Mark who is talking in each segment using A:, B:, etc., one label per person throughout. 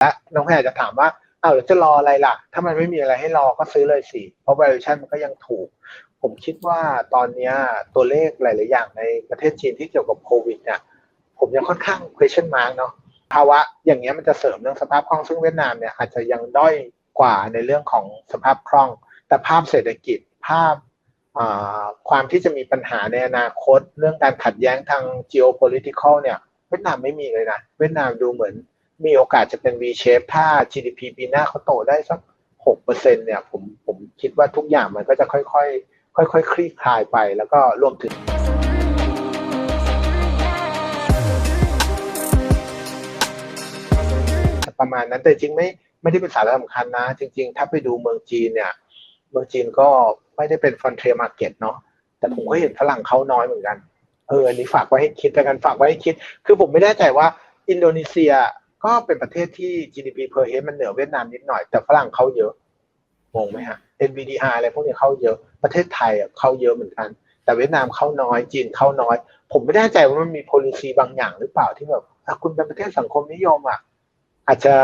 A: และน้องแพรจะถามว่าอ้าวแล้วจะรออะไรล่ะ ถ้ามันไม่มีอะไรให้รอก็ซื้อเลยสิ เพราะ valuation มันก็ยังถูก ผมคิดว่าตอนนี้ตัวเลขหลาย ๆ อย่างในประเทศจีนที่เกี่ยวกับโควิดเนี่ยผมยังค่อนข้าง question mark เนาะภาวะอย่างเงี้ยมันจะเสริมเรื่องสภาพคล่องซึ่งเวียดนามเนี่ยอาจจะยังด้อยกว่าในเรื่องของสภาพคล่อง แต่ภาพเศรษฐกิจภาพความที่จะมีปัญหาในอนาคต เรื่องการขัดแย้งทาง geopolitical เนี่ยเวียดนามไม่มีเลยนะ เวียดนามดูเหมือน มีโอกาสจะเป็น V shape ถ้า GDP ปีหน้าเขาโตได้สักหกเปอร์เซ็นเนี่ยผมผมคิดว่าทุกอย่างมันก็จะค่อยๆค่อยๆคลี่คลายไปแล้วก็รวมถึงประมาณนั้นแต่จริงไม่ไม่ได้เป็นสาระสำคัญนะ จริง ๆ ถ้าไปดูเมืองจีนเนี่ย เมืองจีนก็ไม่ได้เป็นฟอนเทรียมาร์เก็ตเนาะแต่ผมก็เห็นฝรั่งเขาน้อยเหมือนกันเอออันนี้ฝากไว้ให้คิดแล้วกันฝากไว้ให้คิด คือผมไม่แน่ใจว่าอินโดนีเซีย ก็เป็นประเทศที่ GDP per head มันเหนือเวียดนามนิดหน่อย แต่ฝรั่งเข้าเยอะงงไหมฮะ NVDR อะไรพวกนี้เข้าเยอะ ประเทศไทยอะเข้าเยอะเหมือนกัน แต่เวียดนามเข้าน้อย จีนเข้าน้อย ผมไม่แน่ใจว่ามันมี policy บางอย่างหรือเปล่าที่แบบคุณเป็นประเทศสังคมนิยมอะอาจจะ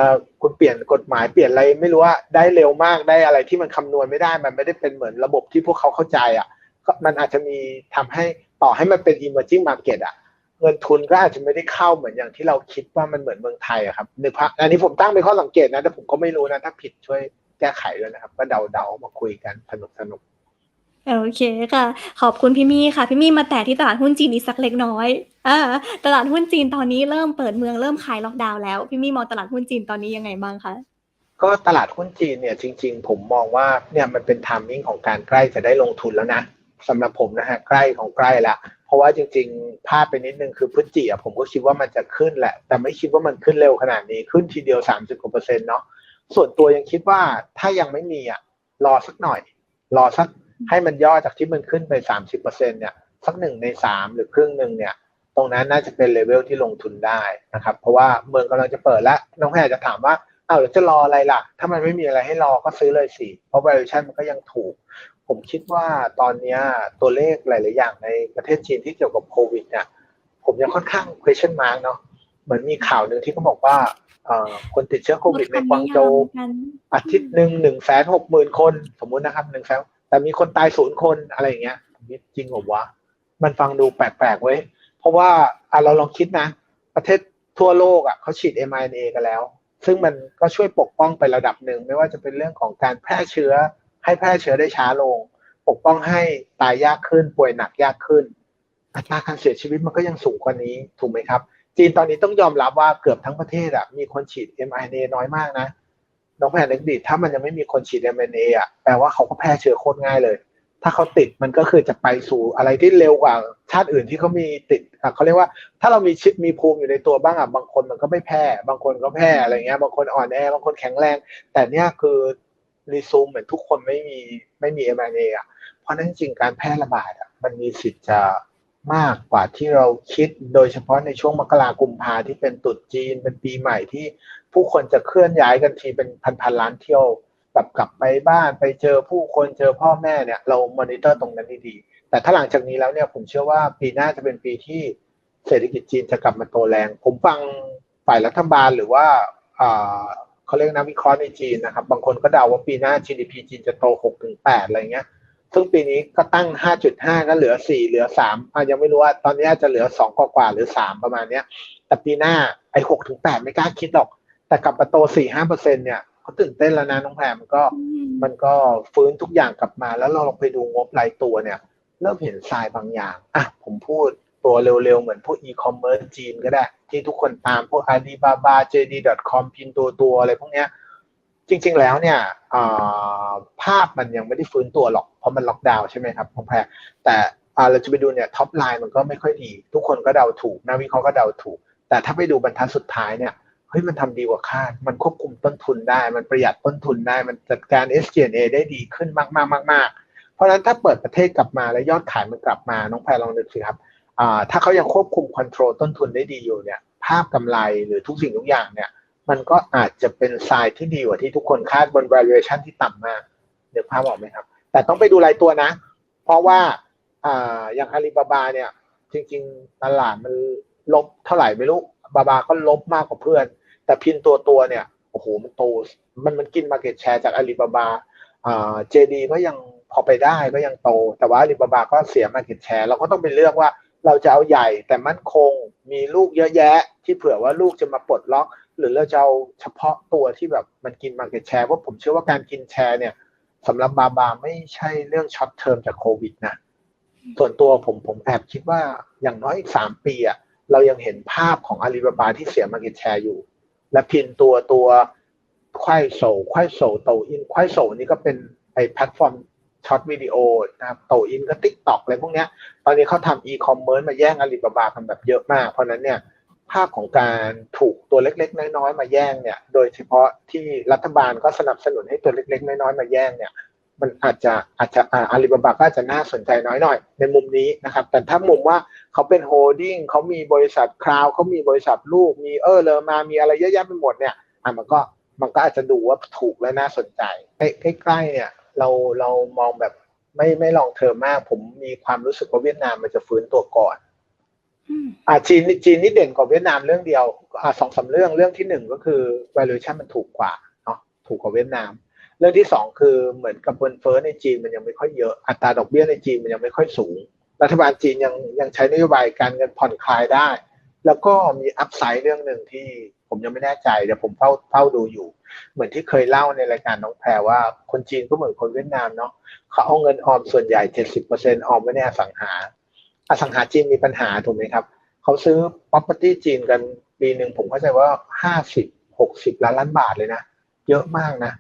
A: คุณเปลี่ยนกฎหมายเปลี่ยนอะไรไม่รู้ว่าได้เร็วมากได้อะไรที่มันคำนวณไม่ได้ มันไม่ได้เป็นเหมือนระบบที่พวกเขาเข้าใจอะ ก็มันอาจจะมีทำให้ต่อให้มันเป็น emerging market อะ เงินทุนก็อาจจะไม่ได้เข้าเหมือนอย่างที่เราคิดว่ามันเหมือนเมืองไทยอะครับนึกภาพอันนี้ผมตั้งเป็นข้อสังเกตนะแต่ผมก็ไม่รู้นะถ้าผิดช่วยแก้ไขด้วยนะครับ ก็เดาๆมาคุยกันสนุกสนุก
B: โอเคค่ะ ขอบคุณพี่มี่ค่ะ พี่มี่มาแตะที่ตลาดหุ้นจีนอีกสักเล็กน้อยอ่าตลาดหุ้นจีนตอนนี้เริ่มเปิดเมืองเริ่มคลายล็อกดาวน์แล้วพี่มี่มองตลาดหุ้นจีนตอนนี้ยังไงบ้างคะ
A: ก็ตลาดหุ้นจีนเนี่ยจริง ๆ ผมมองว่าเนี่ยมันเป็นทามมิ่งของการใกล้จะได้ลงทุนแล้วนะสำหรับผมนะฮะใกล้ของใกล้ละ เพราะว่าจริงๆพลาดไปนิดนึงคือพฤศจิอะผมก็คิดว่ามันจะขึ้นแหละ แต่ไม่คิดว่ามันขึ้นเร็วขนาดนี้ขึ้นทีเดียว30กว่าเปอร์เซ็นต์เนาะส่วนตัวยังคิดว่าถ้ายังไม่มีอะรอสักหน่อย รอสักให้มันย่อจากที่มันขึ้นไป30เปอร์เซ็นต์เนี่ยสักหนึ่งในสามหรือครึ่งหนึ่งเนี่ย ตรงนั้นน่าจะเป็นเลเวลที่ลงทุนได้นะครับ เพราะว่าเมืองกำลังจะเปิดแล้วน้องแพรจะถามว่าเอ้าวแล้วจะรออะไรล่ะ ถ้ามันไม่มีอะไรให้รอก็ซื้อเลยสิ เพราะ valuation มันก็ยังถูก ผมคิดว่าตอนเนี้ยตัวเลขหลาย ๆ อย่างในประเทศจีนที่เกี่ยวกับโควิดเนี่ยผมยังค่อนข้าง question mark เนาะเหมือนมีข่าวหนึ่งที่เขาบอกว่าเอ่อคนติดเชื้อโควิดในกวางโจวอาทิตย์หนึ่งหนึ่งแสนหกหมื่นคน สมมุตินะครับหนึ่งแสนแต่มีคนตายศูนย์คนอะไรอย่างเงี้ยจริงเหรอวะมันฟังดูแปลกๆเว้ยเพราะว่าอะเราลองคิดนะ ประเทศทั่วโลกอะเขาฉีด mRNA กันแล้ว ซึ่งมันก็ช่วยปกป้องไประดับหนึ่งไม่ว่าจะเป็นเรื่องของการแพร่เชื้อ ให้แพร่เชื้อได้ช้าลง ปกป้องให้ตายยากขึ้น ป่วยหนักยากขึ้น อัตราการเสียชีวิตมันก็ยังสูงกว่านี้ถูกไหมครับ จีนตอนนี้ต้องยอมรับว่าเกือบทั้งประเทศอะมีคนฉีด mRNA น้อยมากนะน้องแพนนึกดิถ้ามันยังไม่มีคนฉีด mRNA อะแปลว่าเขาก็แพร่เชื้อโคตรง่ายเลย ถ้าเขาติดมันก็คือจะไปสู่อะไรที่เร็วกว่าชาติอื่นที่เขามีติดเขาเรียกว่าถ้าเรามีชิปมีภูมิอยู่ในตัวบ้างอะบางคนมันก็ไม่แพร่ บางคนก็แพร่อะไรเงี้ยบางคนอ่อนแอบางคนแข็งแรง แต่เนี้ยคือ รีซูมเหมือนทุกคนไม่มีไม่มี mRNA อะ เพราะนั้นจริงการแพร่ระบาดอะมันมีสิทธิ์จะมากกว่าที่เราคิดโดยเฉพาะในช่วงมกรากุมภาที่เป็นตรุษจีนเป็นปีใหม่ที่ผู้คนจะเคลื่อนย้ายกันทีเป็นพันๆล้านเที่ยวแบบกลับไปบ้านไปเจอผู้คนเจอพ่อแม่เนี่ยเรามอนิเตอร์ตรงนั้นดีๆแต่ถ้าหลังจากนี้แล้วเนี่ยผมเชื่อว่าปีหน้าจะเป็นปีที่เศรษฐกิจจีนจะกลับมาโตแรง ผมฟังฝ่ายรัฐบาลหรือว่า เขาเรียกนักวิเคราะห์ในจีนนะครับ บางคนก็เดาว่าปีหน้า GDP จีนจะโต 6-8 อะไรเงี้ย ซึ่งปีนี้ก็ตั้ง 5.5 ก็เหลือ 4 เหลือ3อะยังไม่รู้ว่าตอนนี้อาจจะเหลือ 2 กว่าๆหรือ 3 ประมาณเนี้ย แต่ปีหน้าไอ้6-8 ไม่กล้าคิดหรอก แต่กลับมาโต 4-5เปอร์เซ็นเนี่ยเขาตื่นเต้นแล้วนะน้องแพรมันก็ มันก็ฟื้นทุกอย่างกลับมาแล้วเราลองไปดูงบรายตัวเนี่ย เริ่มเห็นทรายบางอย่างอะผมพูด ตัวเร็วๆ เหมือนพวกอีคอมเมิร์ซจีนก็ได้ ที่ทุกคนตามพวก Alibaba JD.com พินตัวตัวอะไรพวกเนี้ยจริง ๆ แล้วเนี่ยภาพมันยังไม่ได้ฟื้นตัวหรอก เพราะมันล็อกดาวน์ใช่ไหมครับน้องแพรแต่เราจะไปดูเนี่ยท็อปไลน์มันก็ไม่ค่อยดี ทุกคนก็เดาถูกนักวิเคราะห์ก็เดาถูก แต่ถ้าไปดูบรรทัดสุดท้ายเนี่ยเฮ้ยมันทำดีกว่าคาด มันควบคุมต้นทุนได้ มันประหยัดต้นทุนได้ มันจัดการ SG&A ได้ดีขึ้นมากๆมากๆเพราะฉะนั้นถ้าเปิดประเทศกลับมาแล้วยอดขายมันกลับมา น้องแพรลองนึกสิครับ ถ้าเขายังควบคุมคอนโทรลต้นทุนได้ดีอยู่เนี่ย ภาพกำไรหรือทุกสิ่งทุกอย่างเนี่ย มันก็อาจจะเป็นทรายที่ดีกว่าที่ทุกคนคาดบน valuation ที่ต่ำมากเดี๋ยวภาพออกไหมครับ แต่ต้องไปดูรายตัวนะ เพราะว่าอ่าอย่างอาลีบาบาเนี่ย จริงๆตลาดมันลบเท่าไหร่ไม่รู้บาบาก็ลบมากกว่าเพื่อน แต่พินตัวตัวเนี่ยโอ้โหมันโตมันมันกินมาเก็ตแชร์จากอาลีบาบาอ่าเจดีก็ยังพอไปได้ก็ยังโต แต่ว่าอาลีบาบาก็เสียมาเก็ตแชร์เราก็ต้องไปเลือกว่า เราจะเอาใหญ่แต่มั่นคงมีลูกเยอะแยะ ที่เผื่อว่าลูกจะมาปลดล็อก หรือเราจะเอาเฉพาะตัวที่แบบมันกินมาเก็ตแชร์เพราะผมเชื่อว่าการกินแชร์เนี่ยสำหรับบาบาไม่ใช่เรื่องช็อตเทอมจากโควิดนะส่วนตัวผมผมแอบคิดว่าอย่างน้อยอีกสามปีอะเรายังเห็นภาพของอาลีบาบาที่เสียมาเก็ตแชร์อยู่ และพินตัวตัวควายโซควายโซโตอินควายโซนี่ก็เป็นไอแพลตฟอร์ม ช็อตวิดีโอนะครับโตอินก็ติ๊กต็อกอะไรพวกเนี้ย ตอนนี้เขาทำอีคอมเมิร์ซมาแย่งอาลีบาบากันแบบเยอะมาก เพราะนั้นเนี่ยภาพของการถูกตัวเล็กๆ น้อยๆ มาแย่งเนี่ย โดยเฉพาะที่รัฐบาลก็สนับสนุนให้ตัวเล็กๆ น้อยๆ มาแย่งเนี่ย มันอาจจะอาจจะอาลีบาบาก็อาจจะน่าสนใจน้อยหน่อยในมุมนี้นะครับ แต่ถ้ามุมว่าเขาเป็นโฮลดิ้งเขามีบริษัทคราวเขามีบริษัทลูก มีเออเลอมา มีอะไรเยอะแยะไปหมดเนี่ย อะมันก็มันก็อาจจะดูว่าถูกและน่าสนใจใกล้ๆเนี่ย เราเรามองแบบไม่ไม่ลองเทอมมาก ผมมีความรู้สึกว่าเวียดนามมันจะฟื้นตัวก่อน
B: อืม
A: อ่าจีนจีนนี่เด่นกว่าเวียดนามเรื่องเดียวอ่าสองสามเรื่องเรื่องที่หนึ่งก็คือ valuation มันถูกกว่าเนาะถูกกว่าเวียดนาม เรื่องที่สองคือเหมือนกับเงินเฟ้อในจีนมันยังไม่ค่อยเยอะอัตราดอกเบี้ยในจีนมันยังไม่ค่อยสูง รัฐบาลจีนยังยังใช้นโยบายการเงินผ่อนคลายได้ แล้วก็มีอัพไซด์เรื่องหนึ่งที่ ผมยังไม่แน่ใจเดี๋ยวผมเฝ้าเฝ้าดูอยู่ เหมือนที่เคยเล่าในรายการน้องแพรว่าคนจีนก็เหมือนคนเวียดนามเนาะเขาเอาเงินออมส่วนใหญ่เจ็ดสิบเปอร์เซ็นออมไว้ในอสังหา อสังหาจีนมีปัญหาถูกไหมครับ เขาซื้อ property จีนกันปีหนึ่งผมเข้าใจว่าห้าสิบหกสิบล้านล้านบาทเลยนะ เยอะมากนะ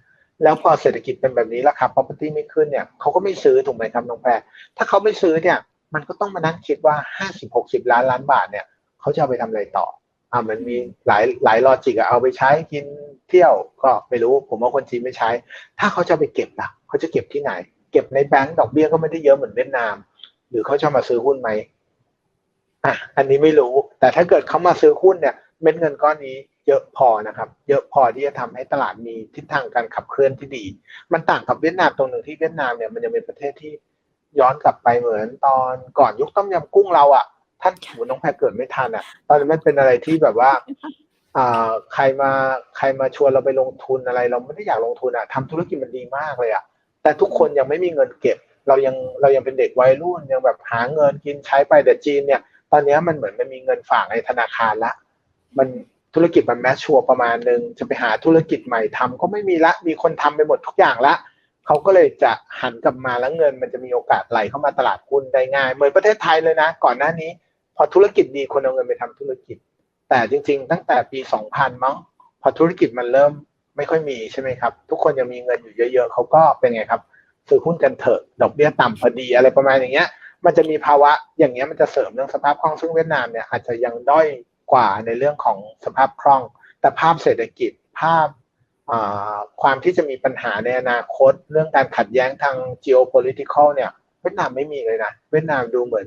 A: แล้วพอเศรษฐกิจเป็นแบบนี้ราคา property ไม่ขึ้นเนี่ยเขาก็ไม่ซื้อถูกไหมครับน้องแพรถ้าเขาไม่ซื้อเนี่ย มันก็ต้องมานั่งคิดว่าห้าสิบหกสิบล้านล้านบาทเนี่ยเขาจะเอาไปทำอะไรต่อ อ่ามันมีหลายหลายลอจิกอะเอาไปใช้กินเที่ยวก็ไม่รู้ ผมว่าคนจีนไม่ใช้ ถ้าเขาจะไปเก็บล่ะเขาจะเก็บที่ไหน เก็บในแบงก์ดอกเบี้ยก็ไม่ได้เยอะเหมือนเวียดนาม หรือเขาจะมาซื้อหุ้นไหมอะอันนี้ไม่รู้ แต่ถ้าเกิดเขามาซื้อหุ้นเนี่ยเม็ดเงินก้อนนี้เยอะพอนะครับ เยอะพอที่จะทำให้ตลาดมีทิศทางการขับเคลื่อนที่ดี มันต่างกับเวียดนามตรงหนึ่งที่เวียดนามเนี่ยมันยังเป็นประเทศที่ย้อนกลับไปเหมือนตอนก่อนยุคต้มยำกุ้งเราอะ ท่านหูน้องแพรเกิดไม่ทันอะตอนนั้นมันเป็นอะไรที่แบบว่าอ่าใครมาใครมาชวนเราไปลงทุนอะไร เราไม่ได้อยากลงทุนอะทำธุรกิจมันดีมากเลยอะแต่ทุกคนยังไม่มีเงินเก็บ เรายังเรายังเป็นเด็กวัยรุ่นยังแบบหาเงินกินใช้ไปแต่จีนเนี่ย ตอนนี้มันเหมือนมันมีเงินฝากในธนาคารละ มันธุรกิจมันแมชชัวประมาณนึงจะไปหาธุรกิจใหม่ทำก็ไม่มีละมีคนทำไปหมดทุกอย่างละเขาก็เลยจะหันกลับมาแล้วเงินมันจะมีโอกาสไหลเข้ามาตลาดหุ้นได้ง่าย เหมือนประเทศไทยเลยนะ ก่อนหน้านี้ พอธุรกิจดีคนเอาเงินไปทำธุรกิจ แต่จริง ๆ ตั้งแต่ปี 2000 มั้ง พอธุรกิจมันเริ่มไม่ค่อยมีใช่ไหมครับ ทุกคนยังมีเงินอยู่เยอะๆเขาก็เป็นไงครับซื้อหุ้นกันเถอะดอกเบี้ยต่ำพอดีอะไรประมาณอย่างเงี้ย มันจะมีภาวะอย่างเงี้ยมันจะเสริมเรื่องสภาพคล่องซึ่งเวียดนามเนี่ยอาจจะยังด้อยกว่าในเรื่องของสภาพคล่อง แต่ภาพเศรษฐกิจภาพความที่จะมีปัญหาในอนาคต เรื่องการขัดแย้งทาง geopolitical เนี่ย เวียดนามไม่มีเลยนะ เวียดนามดูเหมือน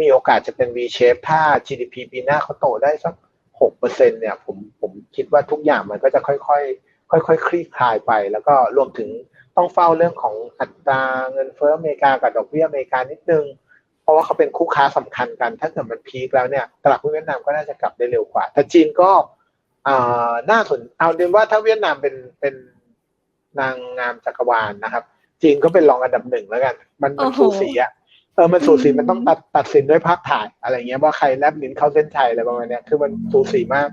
A: มีโอกาสจะเป็น V shape ถ้า GDP ปีหน้าเขาโตได้สักหกเปอร์เซ็นเนี่ยผมผมคิดว่าทุกอย่างมันก็จะค่อยๆค่อยๆคลี่คลายไป แล้วก็รวมถึงต้องเฝ้าเรื่องของอัตราเงินเฟ้ออเมริกากับดอกเบี้ยอเมริกานิดนึง เพราะว่าเขาเป็นคู่ค้าสำคัญกัน ถ้าเกิดมันพีคแล้วเนี่ยตลาดหุ้นเวียดนามก็น่าจะกลับได้เร็วกว่า แต่จีนก็อ่าน่าสนเอาเรียนว่าถ้าเวียดนามเป็นเป็นนางงามจักรวาลนะครับ จีนก็เป็นรองอันดับหนึ่งแล้วกัน มันมัน
B: โอ้โห
A: สูสีอะ เออมันสูสี
B: อืม
A: มันต้องตัดตัดสินด้วยภาพถ่ายอะไรเงี้ยว่าใครแลบลิ้นเข้าเส้นชัยอะไรประมาณเนี้ยคือมันสูสีมาก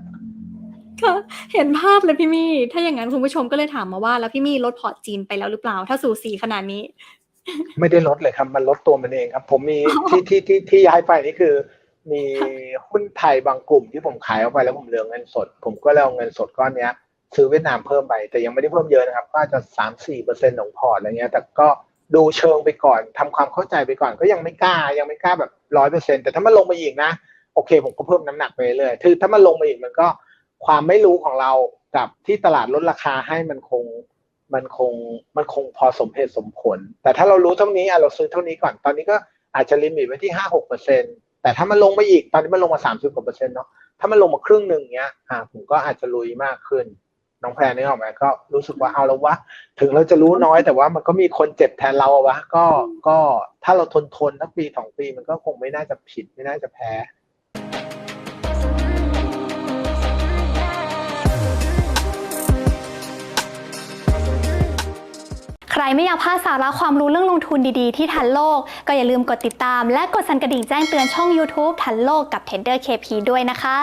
B: ค่ะเห็นภาพเลยพี่มี่ ถ้าอย่างนั้นคุณผู้ชมก็เลยถามมาว่า แล้วพี่มี่ลดพอร์ตจีนไปแล้วหรือเปล่า ถ้าสูสีขนาดนี้
A: ไม่ได้ลดเลยครับ มันลดตัวมันเองครับ ผมมี
B: อ๋อ
A: ที่ที่ที่ที่ย้ายไปนี่คือ มีหุ้นไทยบางกลุ่มที่ผมขายออกไปแล้วผมเหลือเงินสด ผมก็เลยเอาเงินสดก้อนเนี้ย ซื้อเวียดนามเพิ่มไป แต่ยังไม่ได้เพิ่มเยอะนะครับ ก็อาจจะสามสี่เปอร์เซ็นต์ของพอร์ตอะไรเงี้ย แต่ก็ ดูเชิงไปก่อนทำความเข้าใจไปก่อนก็ยังไม่กล้า ยังไม่กล้าแบบร้อยเปอร์เซ็นต์แต่ถ้ามันลงมาอีกนะ โอเค ผมก็เพิ่มน้ำหนักไปเรื่อยคือถ้ามันลงมาอีกมันก็ความไม่รู้ของเรากับที่ตลาดลดราคาให้มันคงมันคงมันคงพอสมเหตุสมผล แต่ถ้าเรารู้เท่านี้อะเราซื้อเท่านี้ก่อนตอนนี้ก็อาจจะลิมิตไว้ที่ห้าหกเปอร์เซ็นแต่ถ้ามันลงมาอีกตอนนี้มันลงมาสามสิบกว่าเปอร์เซ็นต์เนาะถ้ามันลงมาครึ่งหนึ่งเนี้ยอ่าผมก็อาจจะลุยมากขึ้น น้องแพรนึกออกไหมก็รู้สึกว่าเอาแล้ววะถึงเราจะรู้น้อยแต่ว่ามันก็มีคนเจ็บแทนเราอะวะก็ก็ถ้าเราทนทนสักปีสองปีมันก็คงไม่น่าจะผิดไม่น่าจะแพ้
B: ใครไม่อยากพลาดสาระความรู้เรื่องลงทุนดีๆ ที่ทันโลก ก็อย่าลืมกดติดตาม และกดสั่นกระดิ่งแจ้งเตือนช่อง YouTube ทันโลกกับ Tender KP ด้วยนะคะ